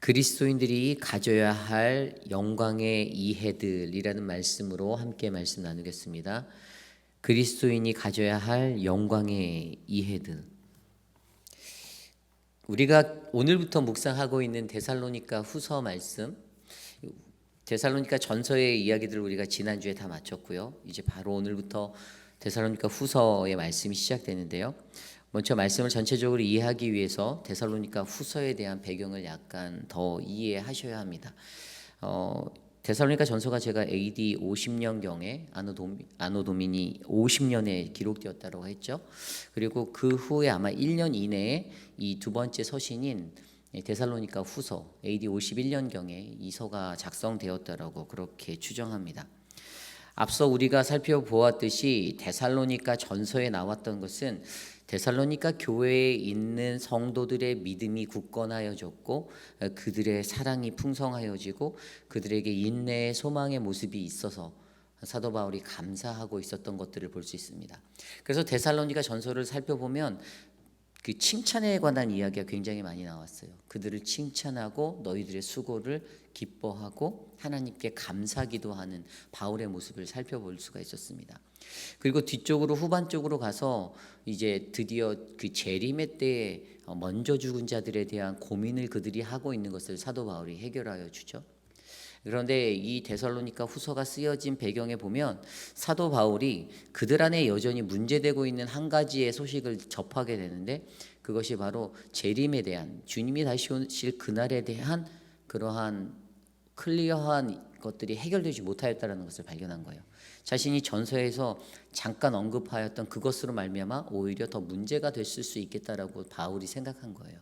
그리스도인들이 가져야 할 영광의 이해들이라는 말씀으로 함께 말씀 나누겠습니다. 그리스도인이 가져야 할 영광의 이해들. 우리가 오늘부터 묵상하고 있는 데살로니가 후서 말씀 데살로니가 전서의 이야기들을 우리가 지난주에 다 마쳤고요. 이제 바로 오늘부터 데살로니가 후서의 말씀이 시작되는데요. 먼저 말씀을 전체적으로 이해하기 위해서 데살로니가 후서에 대한 배경을 약간 더 이해하셔야 합니다. 어, 데살로니가 전서가 제가 AD 50년경에 아노도미, 아노도민이 50년에 기록되었다고 했죠. 그리고 그 후에 아마 1년 이내에 이 두 번째 서신인 데살로니가 후서 AD 51년경에 이 서가 작성되었다라고 그렇게 추정합니다. 앞서 우리가 살펴보았듯이 데살로니가 전서에 나왔던 것은 데살로니가 교회에 있는 성도들의 믿음이 굳건하여졌고 그들의 사랑이 풍성하여지고 그들에게 인내의 소망의 모습이 있어서 사도 바울이 감사하고 있었던 것들을 볼 수 있습니다. 그래서 데살로니가 전서를 살펴보면 그 칭찬에 관한 이야기가 굉장히 많이 나왔어요. 그들을 칭찬하고 너희들의 수고를 기뻐하고 하나님께 감사기도 하는 바울의 모습을 살펴볼 수가 있었습니다. 그리고 뒤쪽으로 후반 쪽으로 가서 이제 드디어 그 재림의 때에 먼저 죽은 자들에 대한 고민을 그들이 하고 있는 것을 사도 바울이 해결하여 주죠. 그런데 이 데살로니가 후서가 쓰여진 배경에 보면 사도 바울이 그들 안에 여전히 문제되고 있는 한 가지의 소식을 접하게 되는데 그것이 바로 재림에 대한 주님이 다시 오실 그날에 대한 그러한 클리어한 것들이 해결되지 못하였다는 것을 발견한 거예요. 자신이 전서에서 잠깐 언급하였던 그것으로 말미암아 오히려 더 문제가 됐을 수 있겠다라고 바울이 생각한 거예요.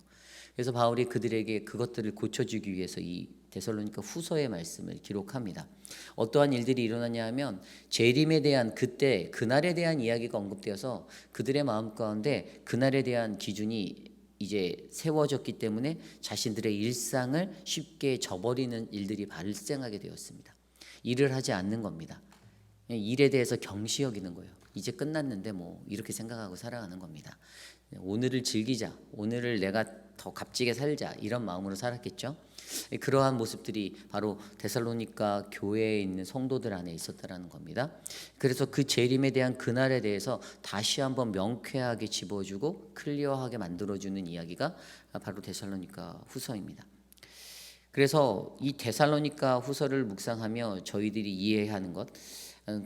그래서 바울이 그들에게 그것들을 고쳐주기 위해서 이 데살로니가 후서의 말씀을 기록합니다. 어떠한 일들이 일어나냐 하면 재림에 대한 그때 그날에 대한 이야기가 언급되어서 그들의 마음 가운데 그날에 대한 기준이 이제 세워졌기 때문에 자신들의 일상을 쉽게 저버리는 일들이 발생하게 되었습니다. 일을 하지 않는 겁니다. 일에 대해서 경시 여기는 거예요. 이제 끝났는데 뭐 이렇게 생각하고 살아가는 겁니다. 오늘을 즐기자. 오늘을 내가 더 값지게 살자. 이런 마음으로 살았겠죠. 그러한 모습들이 바로 데살로니가 교회에 있는 성도들 안에 있었다라는 겁니다. 그래서 그 재림에 대한 그날에 대해서 다시 한번 명쾌하게 집어주고 클리어하게 만들어주는 이야기가 바로 데살로니가 후서입니다. 그래서 이 데살로니가 후서를 묵상하며 저희들이 이해하는 것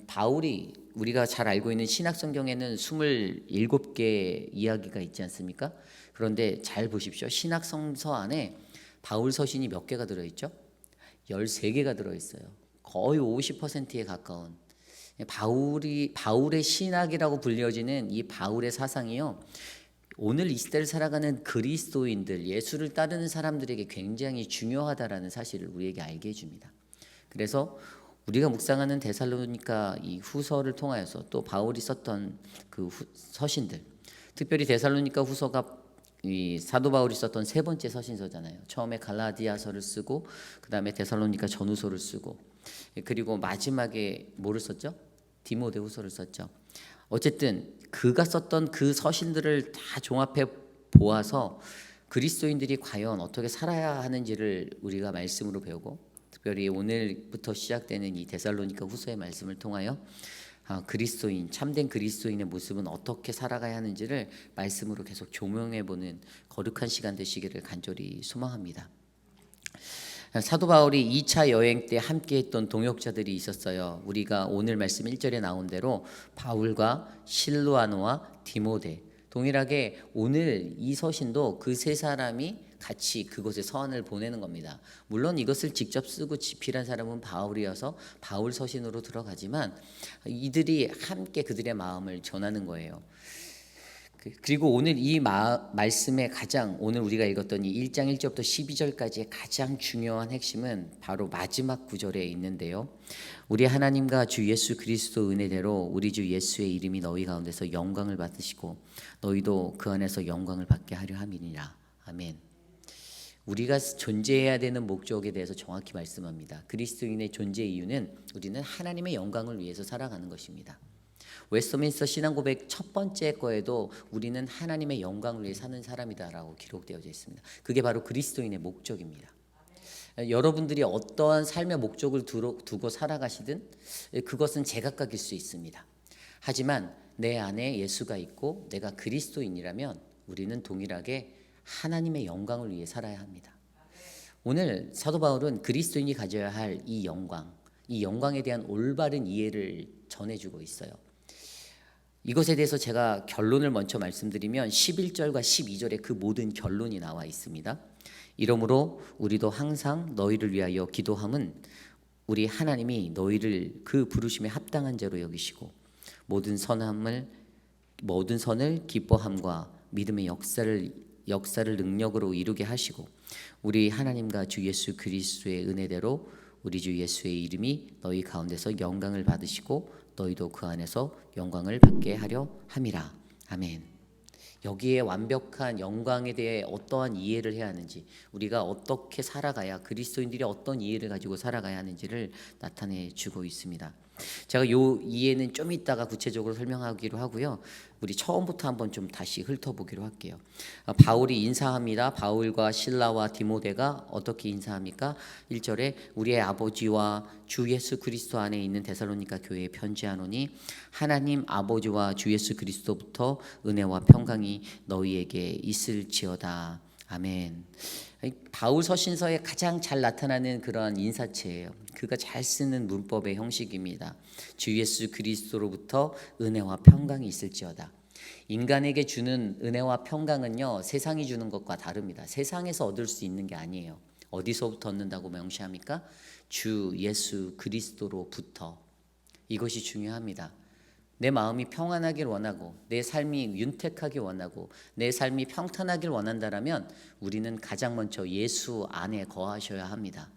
바울이 우리가 잘 알고 있는 신약 성경에는 27개 이야기가 있지 않습니까? 그런데 잘 보십시오. 신약 성서 안에 바울 서신이 몇 개가 들어 있죠? 13개가 들어 있어요. 거의 50%에 가까운 바울이 바울의 신학이라고 불려지는 이 바울의 사상이요. 오늘 이 시대를 살아가는 그리스도인들, 예수를 따르는 사람들에게 굉장히 중요하다라는 사실을 우리에게 알게 해 줍니다. 그래서 우리가 묵상하는 데살로니가 이 후서를 통하여서 또 바울이 썼던 그 후, 서신들, 특별히 데살로니가 후서가 이 사도 바울이 썼던 세 번째 서신서잖아요. 처음에 갈라디아서를 쓰고 그다음에 데살로니가 전후서를 쓰고 그리고 마지막에 뭐를 썼죠? 디모데후서를 썼죠. 어쨌든 그가 썼던 그 서신들을 다 종합해 보아서 그리스도인들이 과연 어떻게 살아야 하는지를 우리가 말씀으로 배우고 특별히 오늘부터 시작되는 이 데살로니가 후서의 말씀을 통하여 아, 그리스도인 참된 그리스도인의 모습은 어떻게 살아가야 하는지를 말씀으로 계속 조명해 보는 거룩한 시간 되시기를 간절히 소망합니다. 사도 바울이 2차 여행 때 함께 했던 동역자들이 있었어요. 우리가 오늘 말씀 1절에 나온 대로 바울과 실루아노와 디모데 동일하게 오늘 이 서신도 그 세 사람이 같이 그곳에 서한을 보내는 겁니다. 물론 이것을 직접 쓰고 집필한 사람은 바울이어서 바울 서신으로 들어가지만 이들이 함께 그들의 마음을 전하는 거예요. 그리고 오늘 이 마, 말씀의 가장 오늘 우리가 읽었던 이 1장 1절부터 12절까지의 가장 중요한 핵심은 바로 마지막 구절에 있는데요. 우리 하나님과 주 예수 그리스도 은혜대로 우리 주 예수의 이름이 너희 가운데서 영광을 받으시고 너희도 그 안에서 영광을 받게 하려 함이니라. 아멘. 우리가 존재해야 되는 목적에 대해서 정확히 말씀합니다. 그리스도인의 존재 이유는 우리는 하나님의 영광을 위해서 살아가는 것입니다. 웨스터민스터 신앙 고백 첫 번째 거에도 우리는 하나님의 영광을 위해 사는 사람이다라고 기록되어져 있습니다. 그게 바로 그리스도인의 목적입니다. 여러분들이 어떠한 삶의 목적을 두고 살아가시든 그것은 제각각일 수 있습니다. 하지만 내 안에 예수가 있고 내가 그리스도인이라면 우리는 동일하게 하나님의 영광을 위해 살아야 합니다. 오늘 사도 바울은 그리스도인이 가져야 할 이 영광, 이 영광에 대한 올바른 이해를 전해주고 있어요. 이것에 대해서 제가 결론을 먼저 말씀드리면 11절과 12절에 그 모든 결론이 나와 있습니다. 이러므로 우리도 항상 너희를 위하여 기도함은 우리 하나님이 너희를 그 부르심에 합당한 자로 여기시고 모든 선함을 모든 선을 기뻐함과 믿음의 역사를 역사를 능력으로 이루게 하시고 우리 하나님과 주 예수 그리스도의 은혜대로 우리 주 예수의 이름이 너희 가운데서 영광을 받으시고 너희도 그 안에서 영광을 받게 하려 함이라. 아멘. 여기에 완벽한 영광에 대해 어떠한 이해를 해야 하는지 우리가 어떻게 살아가야 그리스도인들이 어떤 이해를 가지고 살아가야 하는지를 나타내 주고 있습니다. 제가 요 이해는 좀 이따가 구체적으로 설명하기로 하고요. 우리 처음부터 한번 좀 다시 훑어보기로 할게요. 아, 바울이 인사합니다. 바울과 신라와 디모데가 어떻게 인사합니까? 1절에 우리의 아버지와 주 예수 그리스도 안에 있는 데살로니가 교회에 편지하노니 하나님 아버지와 주 예수 그리스도부터 은혜와 평강이 너희에게 있을지어다. 아멘. 바울 서신서에 가장 잘 나타나는 그러한 인사체예요. 그가 잘 쓰는 문법의 형식입니다. 주 예수 그리스도로부터 은혜와 평강이 있을지어다. 인간에게 주는 은혜와 평강은요 세상이 주는 것과 다릅니다. 세상에서 얻을 수 있는 게 아니에요. 어디서부터 얻는다고 명시합니까? 주 예수 그리스도로부터 이것이 중요합니다. 내 마음이 평안하길 원하고 내 삶이 윤택하길 원하고 내 삶이 평탄하길 원한다라면 우리는 가장 먼저 예수 안에 거하셔야 합니다.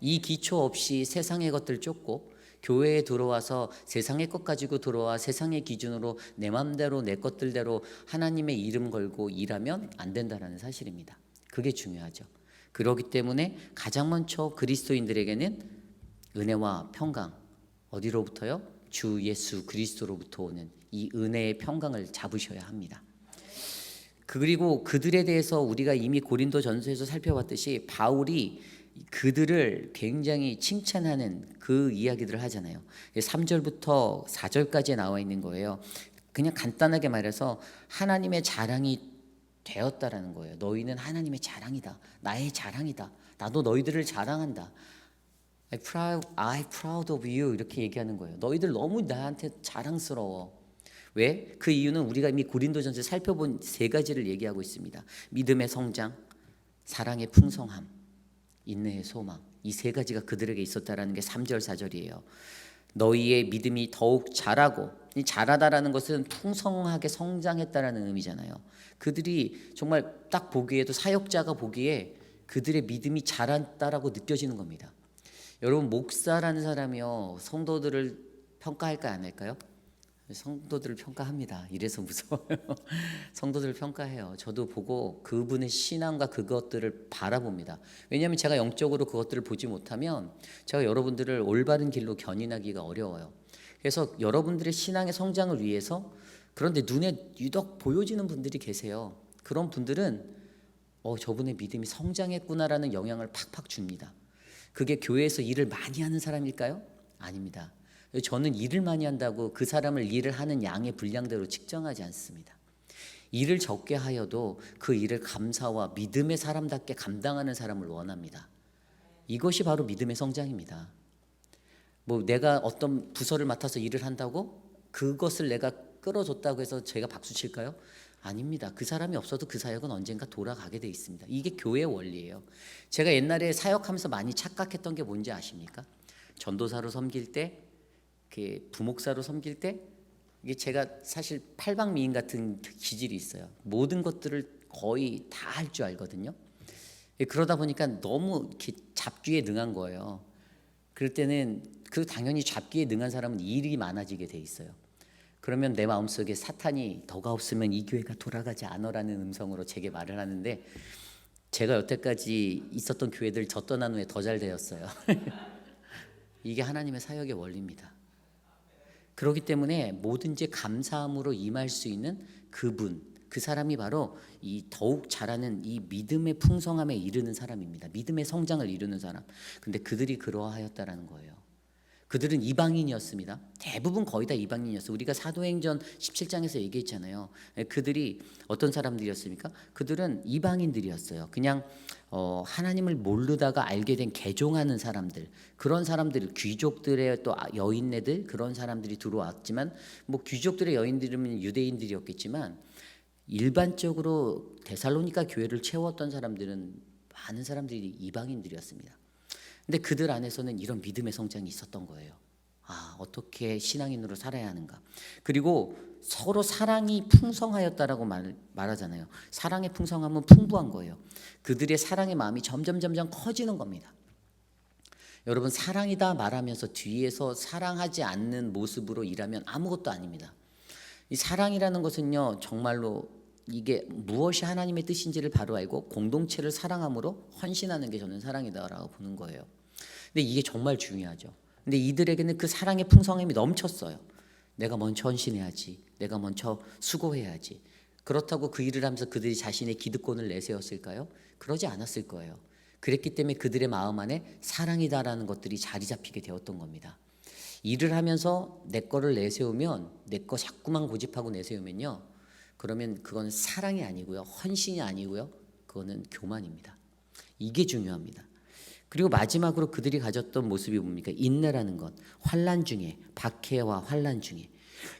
이 기초 없이 세상의 것들 쫓고 교회에 들어와서 세상의 것 가지고 들어와 세상의 기준으로 내 맘대로 내 것들대로 하나님의 이름 걸고 일하면 안 된다라는 사실입니다. 그게 중요하죠. 그렇기 때문에 가장 먼저 그리스도인들에게는 은혜와 평강 어디로부터요? 주 예수 그리스도로부터 오는 이 은혜의 평강을 잡으셔야 합니다. 그리고 그들에 대해서 우리가 이미 고린도 전서에서 살펴봤듯이 바울이 그들을 굉장히 칭찬하는 그 이야기들을 하잖아요. 3절부터 4절까지 나와 있는 거예요. 그냥 간단하게 말해서 하나님의 자랑이 되었다라는 거예요. 너희는 하나님의 자랑이다. 나의 자랑이다. 나도 너희들을 자랑한다. I proud, I proud of you 이렇게 얘기하는 거예요. 너희들 너무 나한테 자랑스러워. 왜? 그 이유는 우리가 이미 고린도전서 살펴본 세 가지를 얘기하고 있습니다. 믿음의 성장, 사랑의 풍성함, 인내의 소망. 이 세 가지가 그들에게 있었다라는 게 3절 4절이에요. 너희의 믿음이 더욱 자라고 이 자라다라는 것은 풍성하게 성장했다라는 의미잖아요. 그들이 정말 딱 보기에도 사역자가 보기에 그들의 믿음이 자랐다라고 느껴지는 겁니다. 여러분 목사라는 사람이요 성도들을 평가할까 안 할까요? 성도들을 평가합니다. 이래서 무서워요. 성도들을 평가해요. 저도 보고 그분의 신앙과 그것들을 바라봅니다. 왜냐하면 제가 영적으로 그것들을 보지 못하면 제가 여러분들을 올바른 길로 견인하기가 어려워요. 그래서 여러분들의 신앙의 성장을 위해서 그런데 눈에 유독 보여지는 분들이 계세요. 그런 분들은 어 저분의 믿음이 성장했구나라는 영향을 팍팍 줍니다. 그게 교회에서 일을 많이 하는 사람일까요? 아닙니다. 저는 일을 많이 한다고 그 사람을 일을 하는 양의 분량대로 측정하지 않습니다. 일을 적게 하여도 그 일을 감사와 믿음의 사람답게 감당하는 사람을 원합니다. 이것이 바로 믿음의 성장입니다. 뭐 내가 어떤 부서를 맡아서 일을 한다고 그것을 내가 끌어줬다고 해서 제가 박수 칠까요? 아닙니다. 그 사람이 없어도 그 사역은 언젠가 돌아가게 돼 있습니다. 이게 교회의 원리예요. 제가 옛날에 사역하면서 많이 착각했던 게 뭔지 아십니까? 전도사로 섬길 때, 그 부목사로 섬길 때 이게 제가 사실 팔방미인 같은 기질이 있어요. 모든 것들을 거의 다 할 줄 알거든요. 예, 그러다 보니까 너무 이렇게 잡기에 능한 거예요. 그럴 때는 그 당연히 잡기에 능한 사람은 일이 많아지게 돼 있어요. 그러면 내 마음속에 사탄이 너가 없으면 이 교회가 돌아가지 않으라는 음성으로 제게 말을 하는데 제가 여태까지 있었던 교회들 저 떠난 후에 더 잘 되었어요. 이게 하나님의 사역의 원리입니다. 그렇기 때문에 뭐든지 감사함으로 임할 수 있는 그분, 그 사람이 바로 이 더욱 자라는 이 믿음의 풍성함에 이르는 사람입니다. 믿음의 성장을 이루는 사람. 근데 그들이 그러하였다라는 거예요. 그들은 이방인이었습니다. 대부분 거의 다 이방인이었어요. 우리가 사도행전 17장에서 얘기했잖아요. 예, 그들이 어떤 사람들이었습니까? 그들은 이방인들이었어요. 그냥 어, 하나님을 모르다가 알게 된 개종하는 사람들 그런 사람들 귀족들의 또 아, 여인네들 그런 사람들이 들어왔지만 뭐 귀족들의 여인들이면 유대인들이었겠지만 일반적으로 데살로니가 교회를 채웠던 사람들은 많은 사람들이 이방인들이었습니다. 근데 그들 안에서는 이런 믿음의 성장이 있었던 거예요. 아, 어떻게 신앙인으로 살아야 하는가. 그리고 서로 사랑이 풍성하였다라고 말, 말하잖아요. 사랑의 풍성함은 풍부한 거예요. 그들의 사랑의 마음이 점점 점점 커지는 겁니다. 여러분 사랑이다 말하면서 뒤에서 사랑하지 않는 모습으로 일하면 아무것도 아닙니다. 이 사랑이라는 것은요 정말로 이게 무엇이 하나님의 뜻인지를 바로 알고 공동체를 사랑함으로 헌신하는 게 저는 사랑이다라고 보는 거예요. 근데 이게 정말 중요하죠. 근데 이들에게는 그 사랑의 풍성함이 넘쳤어요. 내가 먼저 헌신해야지. 내가 먼저 수고해야지. 그렇다고 그 일을 하면서 그들이 자신의 기득권을 내세웠을까요? 그러지 않았을 거예요. 그랬기 때문에 그들의 마음 안에 사랑이다라는 것들이 자리 잡히게 되었던 겁니다. 일을 하면서 내 거를 내세우면 내 거 자꾸만 고집하고 내세우면요. 그러면 그건 사랑이 아니고요. 헌신이 아니고요. 그거는 교만입니다. 이게 중요합니다. 그리고 마지막으로 그들이 가졌던 모습이 뭡니까? 인내라는 것. 환란 중에 박해와 환란 중에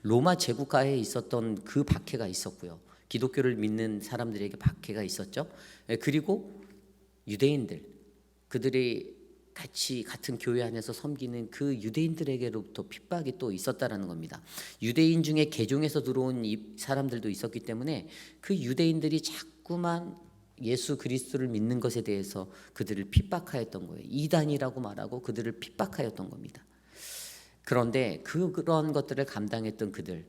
로마 제국가에 있었던 그 박해가 있었고요. 기독교를 믿는 사람들에게 박해가 있었죠. 예, 그리고 유대인들 그들이 같이 같은 교회 안에서 섬기는 그 유대인들에게로부터 핍박이 또 있었다라는 겁니다. 유대인 중에 개종에서 들어온 이 사람들도 있었기 때문에 그 유대인들이 자꾸만 예수 그리스도를 믿는 것에 대해서 그들을 핍박하였던 거예요. 이단이라고 말하고 그들을 핍박하였던 겁니다. 그런데 그 그런 것들을 감당했던 그들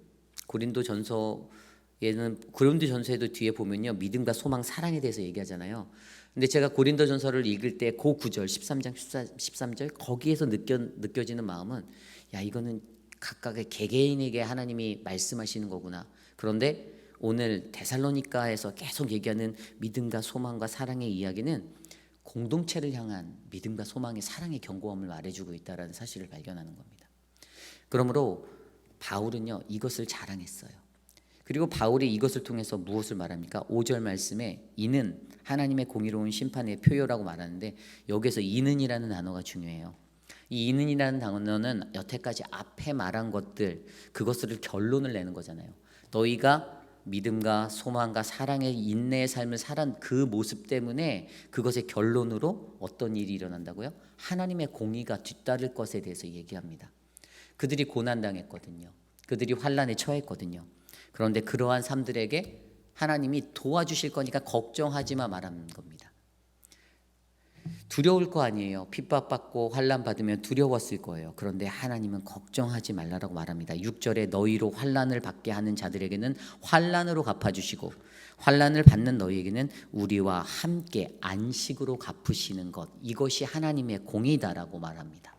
고린도 전서에는 고린도 전서에도 뒤에 보면요 믿음과 소망 사랑에 대해서 얘기하잖아요. 근데 제가 고린도 전서를 읽을 때 그 구절 13장 14, 13절 거기에서 느껴 느껴지는 마음은 야 이거는 각각의 개개인에게 하나님이 말씀하시는 거구나. 그런데 오늘 데살로니가에서 계속 얘기하는 믿음과 소망과 사랑의 이야기는 공동체를 향한 믿음과 소망의 사랑의 경고함을 말해주고 있다라는 사실을 발견하는 겁니다. 그러므로 바울은요 이것을 자랑했어요. 그리고 바울이 이것을 통해서 무엇을 말합니까? 5절 말씀에 이는 하나님의 공의로운 심판의 표요라고 말하는데 여기서 이는이라는 단어가 중요해요. 이 이는이라는 단어는 여태까지 앞에 말한 것들 그것을 결론을 내는 거잖아요. 너희가 믿음과 소망과 사랑의 인내의 삶을 살한 그 모습 때문에 그것의 결론으로 어떤 일이 일어난다고요? 하나님의 공의가 뒤따를 것에 대해서 얘기합니다. 그들이 고난 당했거든요. 그들이 환란에 처했거든요. 그런데 그러한 삶들에게 하나님이 도와주실 거니까 걱정하지 마 말하는 겁니다. 두려울 거 아니에요. 핍박받고 환란 받으면 두려웠을 거예요. 그런데 하나님은 걱정하지 말라라고 말합니다. 6절에 너희로 환란을 받게 하는 자들에게는 환란으로 갚아 주시고 환란을 받는 너희에게는 우리와 함께 안식으로 갚으시는 것 이것이 하나님의 공의다라고 말합니다.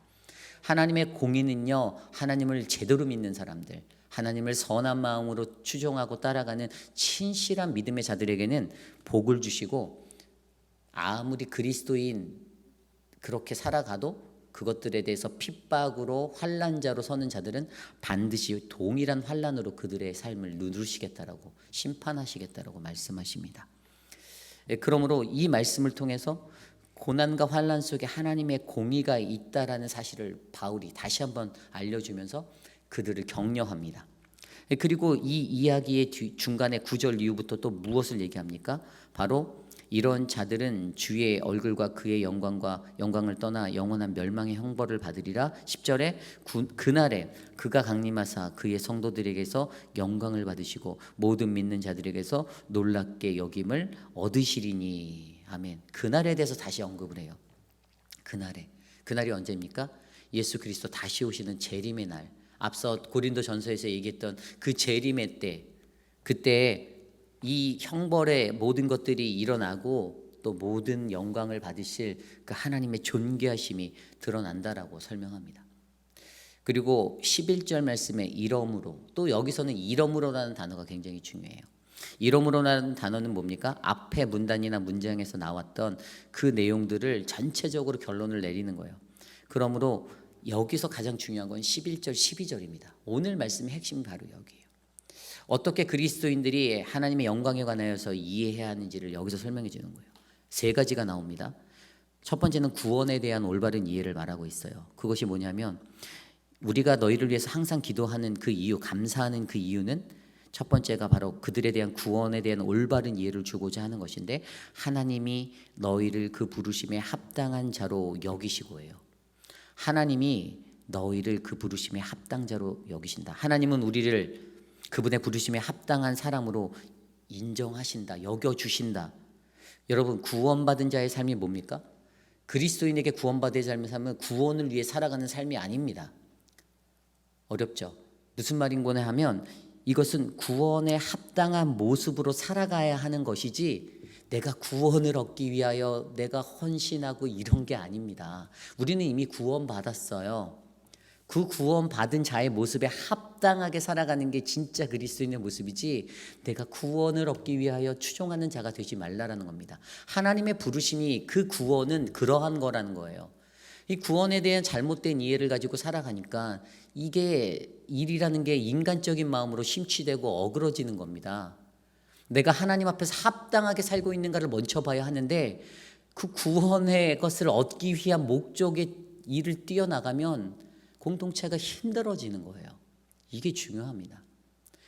하나님의 공의는요. 하나님을 제대로 믿는 사람들 하나님을 선한 마음으로 추종하고 따라가는 친실한 믿음의 자들에게는 복을 주시고 아무리 그리스도인 그렇게 살아가도 그것들에 대해서 핍박으로 환란자로 서는 자들은 반드시 동일한 환란으로 그들의 삶을 누르시겠다라고 심판하시겠다라고 말씀하십니다. 예, 그러므로 이 말씀을 통해서 고난과 환란 속에 하나님의 공의가 있다라는 사실을 바울이 다시 한번 알려주면서 그들을 격려합니다. 예, 그리고 이 이야기의 중간에 구절 이후부터 또 무엇을 얘기합니까? 바로 이런 자들은 주의 얼굴과 그의 영광과 영광을 떠나 영원한 멸망의 형벌을 받으리라. 10절에 구, 그날에 그가 강림하사 그의 성도들에게서 영광을 받으시고 모든 믿는 자들에게서 놀랍게 여김을 얻으시리니. 아멘. 그날에 대해서 다시 언급을 해요. 그날에. 그날이 언제입니까? 예수 그리스도 다시 오시는 재림의 날. 앞서 고린도 전서에서 얘기했던 그 재림의 때 그때 이 형벌의 모든 것들이 일어나고 또 모든 영광을 받으실 그 하나님의 존귀하심이 드러난다라고 설명합니다. 그리고 11절 말씀에 이러므로 또 여기서는 이러므로라는 단어가 굉장히 중요해요. 이러므로라는 단어는 뭡니까? 앞에 문단이나 문장에서 나왔던 그 내용들을 전체적으로 결론을 내리는 거예요. 그러므로 여기서 가장 중요한 건 11절, 12절입니다. 오늘 말씀의 핵심이 바로 여기에요. 어떻게 그리스도인들이 하나님의 영광에 관하여서 이해해야 하는지를 여기서 설명해 주는 거예요. 세 가지가 나옵니다. 첫 번째는 구원에 대한 올바른 이해를 말하고 있어요. 그것이 뭐냐면 우리가 너희를 위해서 항상 기도하는 그 이유, 감사하는 그 이유는 첫 번째가 바로 그들에 대한 구원에 대한 올바른 이해를 주고자 하는 것인데 하나님이 너희를 그 부르심에 합당한 자로 여기시고예요. 하나님이 너희를 그 부르심에 합당자로 여기신다. 하나님은 우리를 그분의 부르심에 합당한 사람으로 인정하신다. 여겨 주신다. 여러분 구원받은 자의 삶이 뭡니까? 그리스도인에게 구원받은 삶의 삶은 구원을 위해 살아가는 삶이 아닙니다. 어렵죠. 무슨 말인 거냐 하면 이것은 구원에 합당한 모습으로 살아가야 하는 것이지 내가 구원을 얻기 위하여 내가 헌신하고 이런 게 아닙니다. 우리는 이미 구원받았어요. 그 구원 받은 자의 모습에 합당하게 살아가는 게 진짜 그리스도인의 모습이지 내가 구원을 얻기 위하여 추종하는 자가 되지 말라라는 겁니다. 하나님의 부르심이 그 구원은 그러한 거라는 거예요. 이 구원에 대한 잘못된 이해를 가지고 살아가니까 이게 일이라는 게 인간적인 마음으로 심취되고 어그러지는 겁니다. 내가 하나님 앞에서 합당하게 살고 있는가를 먼저 봐야 하는데 그 구원의 것을 얻기 위한 목적의 일을 뛰어나가면 공동체가 힘들어지는 거예요. 이게 중요합니다.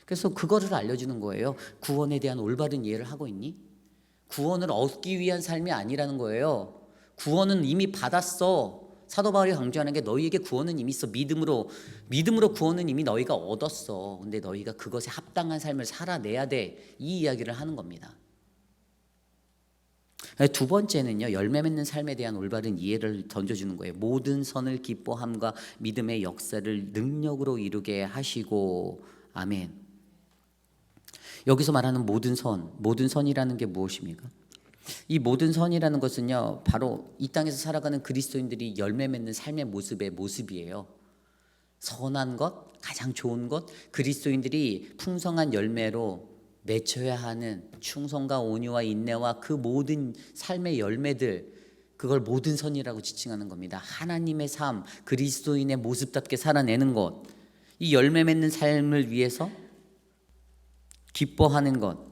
그래서 그거를 알려주는 거예요. 구원에 대한 올바른 이해를 하고 있니? 구원을 얻기 위한 삶이 아니라는 거예요. 구원은 이미 받았어. 사도 바울이 강조하는 게 너희에게 구원은 이미 있어. 믿음으로 믿음으로 구원은 이미 너희가 얻었어. 근데 너희가 그것에 합당한 삶을 살아내야 돼. 이 이야기를 하는 겁니다. 두 번째는요 열매 맺는 삶에 대한 올바른 이해를 던져주는 거예요. 모든 선을 기뻐함과 믿음의 역사를 능력으로 이루게 하시고 아멘. 여기서 말하는 모든 선, 모든 선이라는 게 무엇입니까? 이 모든 선이라는 것은요 바로 이 땅에서 살아가는 그리스도인들이 열매 맺는 삶의 모습의 모습이에요. 선한 것, 가장 좋은 것, 그리스도인들이 풍성한 열매로 맺혀야 하는 충성과 온유와 인내와 그 모든 삶의 열매들 그걸 모든 선이라고 지칭하는 겁니다. 하나님의 삶, 그리스도인의 모습답게 살아내는 것. 이 열매 맺는 삶을 위해서 기뻐하는 것.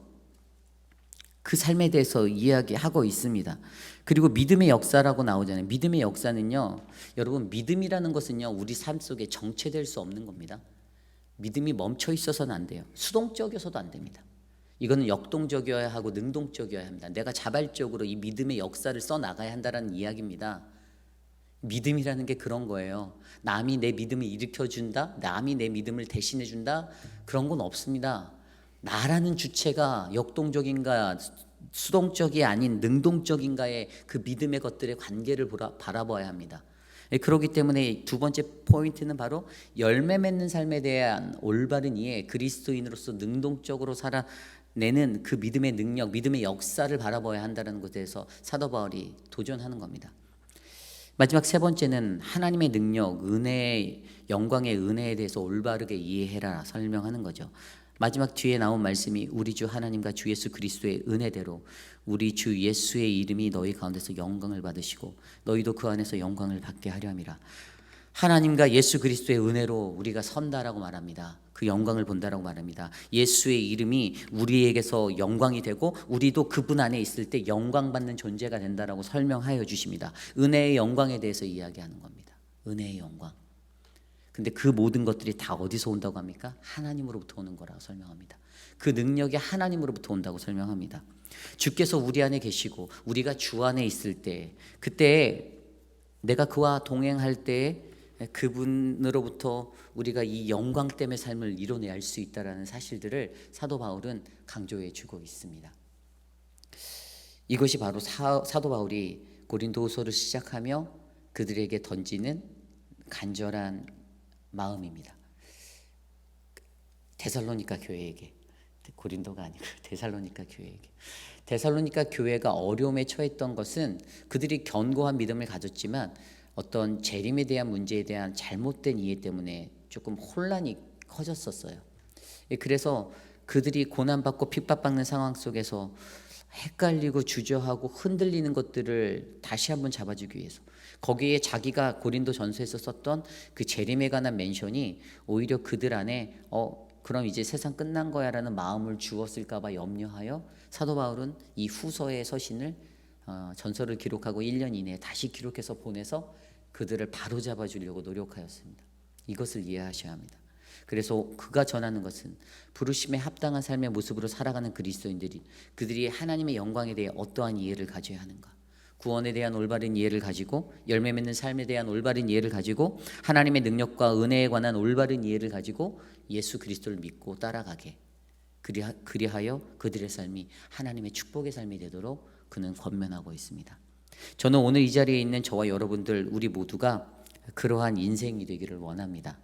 그 삶에 대해서 이야기하고 있습니다. 그리고 믿음의 역사라고 나오잖아요. 믿음의 역사는요. 여러분 믿음이라는 것은요. 우리 삶 속에 정체될 수 없는 겁니다. 믿음이 멈춰 있어서는 안 돼요. 수동적이어서도 안 됩니다. 이거는 역동적이어야 하고 능동적이어야 합니다. 내가 자발적으로 이 믿음의 역사를 써 나가야 한다는 이야기입니다. 믿음이라는 게 그런 거예요. 남이 내 믿음을 일으켜 준다, 남이 내 믿음을 대신해 준다 그런 건 없습니다. 나라는 주체가 역동적인가 수동적이 아닌 능동적인가의 그 믿음의 것들의 관계를 보라, 바라봐야 합니다. 예, 그렇기 때문에 두 번째 포인트는 바로 열매 맺는 삶에 대한 올바른 이해, 그리스도인으로서 능동적으로 살아 내는 그 믿음의 능력, 믿음의 역사를 바라봐야 한다는 것에 대해서 사도 바울이 도전하는 겁니다. 마지막 세 번째는 하나님의 능력, 은혜, 영광의 은혜에 대해서 올바르게 이해해라 설명하는 거죠. 마지막 뒤에 나온 말씀이 우리 주 하나님과 주 예수 그리스도의 은혜대로 우리 주 예수의 이름이 너희 가운데서 영광을 받으시고 너희도 그 안에서 영광을 받게 하려 함이라. 하나님과 예수 그리스도의 은혜로 우리가 선다라고 말합니다. 그 영광을 본다라고 말합니다. 예수의 이름이 우리에게서 영광이 되고 우리도 그분 안에 있을 때 영광 받는 존재가 된다라고 설명하여 주십니다. 은혜의 영광에 대해서 이야기하는 겁니다. 은혜의 영광. 근데 그 모든 것들이 다 어디서 온다고 합니까? 하나님으로부터 오는 거라고 설명합니다. 그 능력이 하나님으로부터 온다고 설명합니다. 주께서 우리 안에 계시고 우리가 주 안에 있을 때 그때 내가 그와 동행할 때 그분으로부터 우리가 이 영광 때문에 삶을 이뤄내야 할 수 있다라는 사실들을 사도 바울은 강조해 주고 있습니다. 이것이 바로 사, 사도 바울이 고린도서를 시작하며 그들에게 던지는 간절한 마음입니다. 데살로니가 교회에게 고린도가 아니고 데살로니가 교회에게 데살로니가 교회가 어려움에 처했던 것은 그들이 견고한 믿음을 가졌지만 어떤 재림에 대한 문제에 대한 잘못된 이해 때문에 조금 혼란이 커졌었어요. 예, 그래서 그들이 고난받고 핍박받는 상황 속에서 헷갈리고 주저하고 흔들리는 것들을 다시 한번 잡아주기 위해서 거기에 자기가 고린도 전서에서 썼던 그 재림에 관한 멘션이 오히려 그들 안에 어 그럼 이제 세상 끝난 거야라는 마음을 주었을까봐 염려하여 사도 바울은 이 후서의 서신을 어, 전서를 기록하고 1년 이내에 다시 기록해서 보내서 그들을 바로잡아 주려고 노력하였습니다. 이것을 이해하셔야 합니다. 그래서 그가 전하는 것은 부르심에 합당한 삶의 모습으로 살아가는 그리스도인들이 그들이 하나님의 영광에 대해 어떠한 이해를 가져야 하는가? 구원에 대한 올바른 이해를 가지고 열매 맺는 삶에 대한 올바른 이해를 가지고 하나님의 능력과 은혜에 관한 올바른 이해를 가지고 예수 그리스도를 믿고 따라가게 그리하, 그리하여 그들의 삶이 하나님의 축복의 삶이 되도록 그는 권면하고 있습니다. 저는 오늘 이 자리에 있는 저와 여러분들 우리 모두가 그러한 인생이 되기를 원합니다.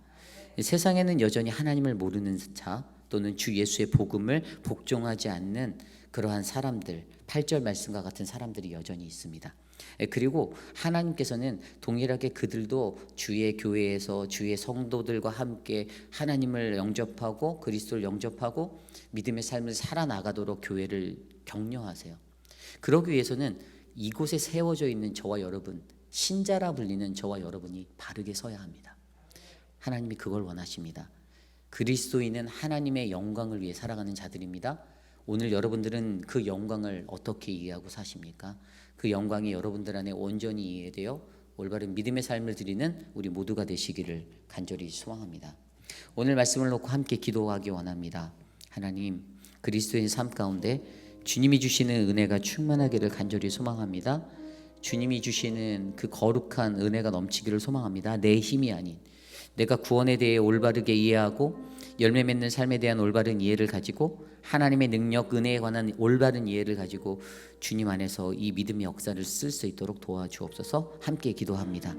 세상에는 여전히 하나님을 모르는 자 또는 주 예수의 복음을 복종하지 않는 그러한 사람들, 8절 말씀과 같은 사람들이 여전히 있습니다. 예, 그리고 하나님께서는 동일하게 그들도 주의 교회에서 주의 성도들과 함께 하나님을 영접하고 그리스도를 영접하고 믿음의 삶을 살아나가도록 교회를 격려하세요. 그러기 위해서는 이곳에 세워져 있는 저와 여러분, 신자라 불리는 저와 여러분이 바르게 서야 합니다. 하나님이 그걸 원하십니다. 그리스도인은 하나님의 영광을 위해 살아가는 자들입니다. 오늘 여러분들은 그 영광을 어떻게 이해하고 사십니까? 그 영광이 여러분들 안에 온전히 이해되어 올바른 믿음의 삶을 드리는 우리 모두가 되시기를 간절히 소망합니다. 오늘 말씀을 놓고 함께 기도하기 원합니다. 하나님, 그리스도인 삶 가운데 주님이 주시는 은혜가 충만하기를 간절히 소망합니다. 주님이 주시는 그 거룩한 은혜가 넘치기를 소망합니다. 내 힘이 아닌 내가 구원에 대해 올바르게 이해하고 열매 맺는 삶에 대한 올바른 이해를 가지고 하나님의 능력, 은혜에 관한 올바른 이해를 가지고 주님 안에서 이 믿음의 역사를 쓸 수 있도록 도와주옵소서 함께 기도합니다.